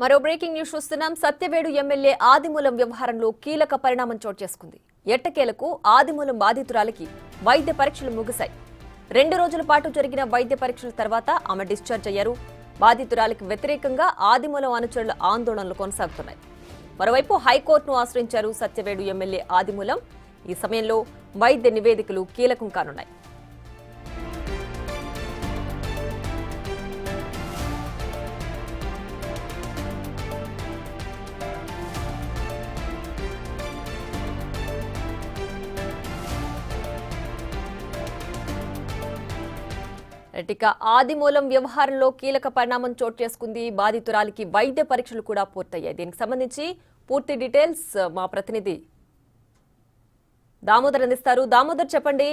మరో breaking news చూస్తున్నాం. Satyavedu MLA ఆదిమూలం వ్యవహారంలో కీలక పరిణామం చోటు చేసుకుంది. ఎట్టకేలకు ఆదిమూలం బాధితురాలికి వైద్య పరీక్షలు ముగిశాయి. రెండు రోజుల పాటు జరిగిన వైద్య పరీక్షల తర్వాత ఆమె డిశ్చార్జ్ అయ్యారు. బాధితురాలికి వ్యతిరేకంగా ఆదిమూలం అనుచరుల ఆందోళనలు కొనసాగుతున్నాయి. మరోవైపు హైకోర్టును ఆశ్రయించారు సత్యవేడు ఎమ్మెల్యే ఆదిమూలం. ఈ సమయంలో వైద్య నివేదికలు కీలకం కానున్నాయి. ఇక ఆదిమూలం వ్యవహారంలో కీలక పరిణామం చోటు చేసుకుంది. బాధితురాలికి వైద్య పరీక్షలు కూడా పూర్తయ్యాయి. దీనికి సంబంధించి పూర్తి డీటెయిల్స్ మా ప్రతినిధి దామోదర్ అందిస్తారు. దామోదర్ చెప్పండి.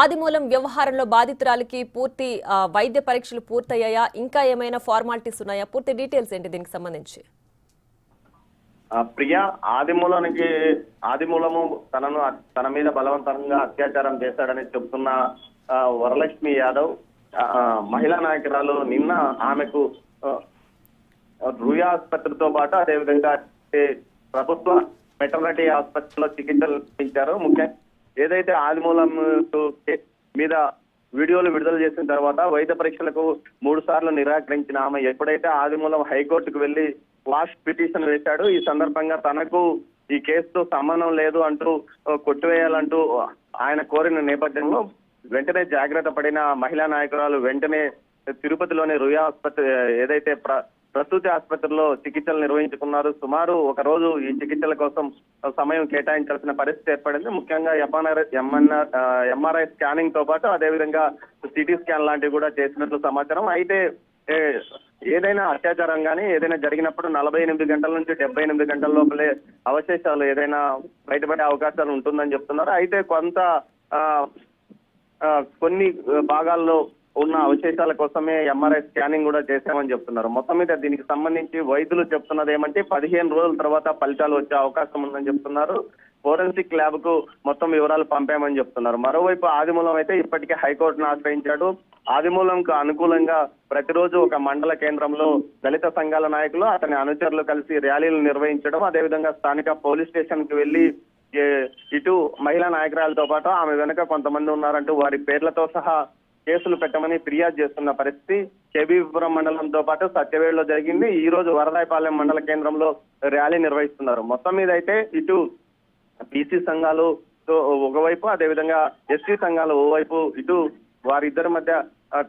ఆదిమూలం వ్యవహారంలో బాధితురాలికి పూర్తి వైద్య పరీక్షలు పూర్తయ్యాయా? ఇంకా ఏమైనా ఫార్మాలిటీస్ ఉన్నాయా? పూర్తి డీటెయిల్స్ ఏంటి దీనికి సంబంధించి? ప్రియ ఆదిమూలానికి ఆదిమూలము తనను తన మీద బలవంతంగా అత్యాచారం చేశాడని చెప్తున్న వరలక్ష్మి యాదవ్ మహిళా నాయకురాలు నిన్న ఆమెకు రుయా ఆసుపత్రితో పాటు అదేవిధంగా ప్రభుత్వ మెటర్నిటీ ఆసుపత్రిలో చికిత్సలు ఇచ్చారు ముఖ్యంగా ఏదైతే ఆదిమూలం మీద వీడియోలు విడుదల చేసిన తర్వాత వైద్య పరీక్షలకు మూడు సార్లు నిరాకరించిన ఆమె ఎప్పుడైతే ఆదిమూలం హైకోర్టుకు వెళ్ళి వాష్ పిటిషన్ వేశాడు ఈ సందర్భంగా తనకు ఈ కేసుతో సంబంధం లేదు అంటూ కొట్టివేయాలంటూ ఆయన కోరిన నేపథ్యంలో వెంటనే జాగ్రత్త పడిన మహిళా నాయకురాలు వెంటనే తిరుపతిలోని రుయా ఆసుపత్రి ఏదైతే ప్ర ప్రసూతి ఆసుపత్రిలో చికిత్సలు నిర్వహించుకున్నారు. సుమారు ఒక రోజు ఈ చికిత్సల కోసం సమయం కేటాయించాల్సిన పరిస్థితి ఏర్పడింది. ముఖ్యంగా ఎంఆర్ఐ ఎంఎన్ఆర్ ఎంఆర్ఐ స్కానింగ్తో పాటు అదేవిధంగా సిటీ స్కాన్ లాంటివి కూడా చేసినట్లు సమాచారం. అయితే ఏ, ఏదైనా అత్యాచారం కానీ ఏదైనా జరిగినప్పుడు నలభై ఎనిమిది గంటల నుంచి డెబ్బై ఎనిమిది గంటల లోపలే అవశేషాలు ఏదైనా బయటపడే అవకాశాలు ఉంటుందని చెప్తున్నారు. అయితే కొంత కొన్ని భాగాల్లో ఉన్న అవశేషాల కోసమే ఎంఆర్ఐ స్కానింగ్ కూడా చేశామని చెప్తున్నారు. మొత్తం మీద దీనికి సంబంధించి వైద్యులు చెప్తున్నది ఏమంటే పదిహేను రోజుల తర్వాత ఫలితాలు వచ్చే అవకాశం ఉందని చెప్తున్నారు. ఫోరెన్సిక్ ల్యాబ్కు మొత్తం వివరాలు పంపామని చెప్తున్నారు. మరోవైపు ఆదిమూలం అయితే ఇప్పటికే హైకోర్టును ఆశ్రయించాడు. ఆదిమూలంకు అనుకూలంగా ప్రతిరోజు ఒక మండల కేంద్రంలో దళిత సంఘాల నాయకులు అతని అనుచరులు కలిసి ర్యాలీలు నిర్వహించడం అదేవిధంగా స్థానిక పోలీస్ స్టేషన్కి వెళ్ళి ఇటు మహిళా నాయకురాలతో పాటు ఆమె వెనుక కొంతమంది ఉన్నారంటూ వారి పేర్లతో సహా కేసులు పెట్టమని ఫిర్యాదు చేస్తున్న పరిస్థితి కేబీపురం మండలంతో పాటు సత్యవేడులో జరిగింది. ఈ రోజు వరదాయపాలెం మండల కేంద్రంలో ర్యాలీ నిర్వహిస్తున్నారు. మొత్తం మీద అయితే ఇటు బీసీ సంఘాలు ఒకవైపు అదేవిధంగా ఎస్సీ సంఘాలు ఓవైపు ఇటు వారిద్దరి మధ్య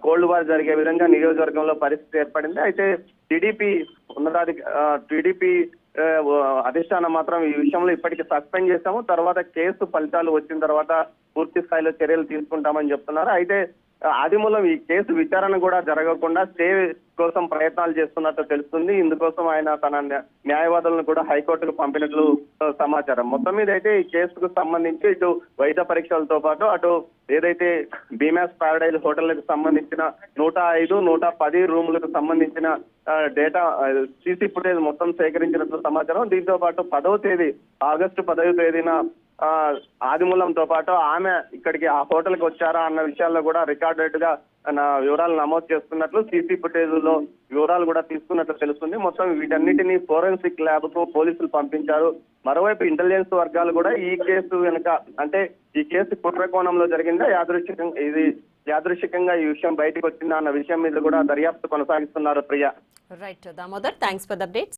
కోల్డ్ వార్ జరిగే విధంగా నియోజకవర్గంలో పరిస్థితి ఏర్పడింది. అయితే టీడీపీ ఉన్నతాధిక టీడీపీ అధిష్టానం మాత్రం ఈ విషయంలో ఇప్పటికి సస్పెండ్ చేశాము. తర్వాత కేసు ఫలితాలు వచ్చిన తర్వాత పూర్తి స్థాయిలో చర్యలు తీసుకుంటామని చెప్తున్నారు. అయితే ఆ, ఆదిమూలం ఈ కేసు విచారణ కూడా జరగకుండా స్టే కోసం ప్రయత్నాలు చేస్తున్నట్టు తెలుస్తుంది. ఇందుకోసం ఆయన తన న్యాయవాదులను కూడా హైకోర్టుకు పంపినట్లు సమాచారం. మొత్తం మీద అయితే ఈ కేసుకు సంబంధించి ఇటు వైద్య పరీక్షలతో పాటు అటు ఏదైతే బీమాస్ ప్యారడైజ్ హోటళ్ళకు సంబంధించిన నూట ఐదు నూట పది రూములకు సంబంధించిన డేటా సీసీ ఫుటేజ్ మొత్తం సేకరించినట్లు సమాచారం. దీంతో పాటు పదవ తేదీ ఆగస్టు పదవ తేదీన ఆదిమూలంతో పాటు ఆమె ఇక్కడికి ఆ హోటల్కి వచ్చారా అన్న విషయాల్లో కూడా రికార్డెడ్గా వివరాలు నమోదు చేస్తున్నట్లు సీసీ ఫుటేజ్లో వివరాలు కూడా తీసుకున్నట్లు తెలుస్తుంది. మొత్తం వీటన్నిటిని ఫోరెన్సిక్ ల్యాబ్కు పోలీసులు పంపించారు. మరోవైపు ఇంటెలిజెన్స్ వర్గాలు కూడా ఈ కేసు వెనుక అంటే ఈ కేసు కుట్ర కోణంలో జరిగిందా? యాదృశ్చికంగా ఇది యాదృశ్చికంగా ఈ విషయం బయటకు వచ్చిందా అన్న విషయం మీద కూడా దర్యాప్తు కొనసాగిస్తున్నారు Priya. Right Damodar thanks for the updates